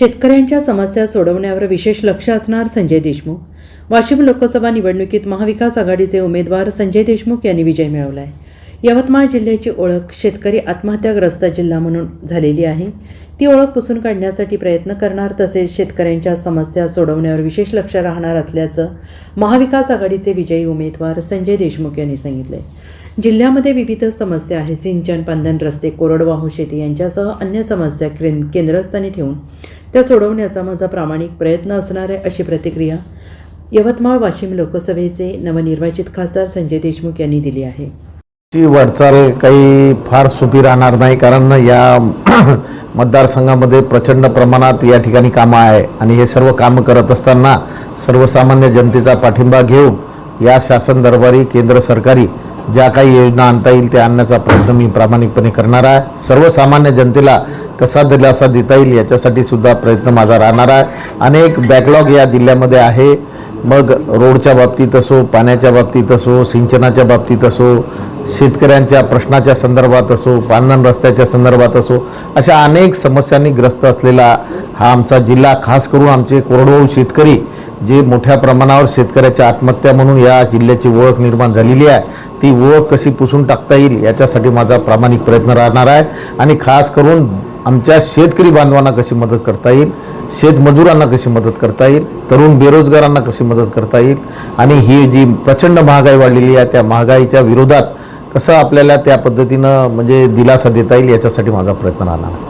शेतकऱ्यांच्या समस्या सोडवण्यावर विशेष लक्ष असणार संजय देशमुख. वाशिम लोकसभा निवडणुकीत महाविकास आघाडीचे उमेदवार संजय देशमुख यांनी विजय मिळवला आहे यवतमाळ जिल्ह्याची ओळख शेतकरी आत्महत्याग्रस्त जिल्हा म्हणून झालेली आहे. ती ओळख पुसून काढण्यासाठी प्रयत्न करणार तसेच शेतकऱ्यांच्या समस्या सोडवण्यावर विशेष लक्ष राहणार असल्याचं महाविकास आघाडीचे विजयी उमेदवार संजय देशमुख यांनी सांगितले जिल्ह्यामध्ये विविध समस्या आहेत. सिंचन पांधन रस्ते कोरडवाहू शेती यांच्यासह अन्य समस्या केंद्र केंद्रस्थानी ठेवून त्या सोडवण्याचा माझा प्रामाणिक प्रयत्न असणार आहे अशी प्रतिक्रिया यवतमाळ वाशिम लोकसभेचे नवनिर्वाचित खासदार संजय देशमुख यांनी दिली आहे. ची वाटचाल काही फार सोपी राहणार नाही कारण या मतदारसंघामध्ये प्रचंड प्रमाणात या ठिकाणी कामं आहे आणि हे सर्व कामं करत असताना सर्वसामान्य जनतेचा पाठिंबा घेऊन या शासन दरबारी केंद्र सरकारी ज्या काही योजना आणता येईल त्या आणण्याचा प्रयत्न मी प्रामाणिकपणे करणार आहे. सर्वसामान्य जनतेला कसा दिलासा देता येईल याच्यासाठी सुद्धा प्रयत्न माझा राहणार आहे. अनेक बॅकलॉग या जिल्ह्यामध्ये आहे. मग रोडच्या बाबतीत असो पाण्याच्या बाबतीत असो सिंचनाच्या बाबतीत असो शेतकऱ्यांच्या प्रश्नाच्या संदर्भात असो पांधन रस्त्याच्या संदर्भात असो अशा अनेक समस्यांनी ग्रस्त असलेला हा आमचा जिल्हा खास करून आमचे कोरडवाहू शेतकरी जे मोठ्या प्रमाणावर शेतकऱ्याच्या आत्महत्या म्हणून या जिल्ह्याची ओळख निर्माण झालेली आहे ती ओळख कशी पुसून टाकता येईल याच्यासाठी माझा प्रामाणिक प्रयत्न राहणार आहे. आणि खास करून आमच्या शेतकरी बांधवांना कशी मदत करता येईल शेतमजुरांना कशी मदत करता येईल तरुण बेरोजगारांना कशी मदत करता येईल आणि ही जी प्रचंड महागाई वाढलेली आहे त्या महागाईच्या विरोधात कसं आपल्याला त्या पद्धतीनं म्हणजे दिलासा देता येईल याच्यासाठी माझा प्रयत्न राहणार आहे.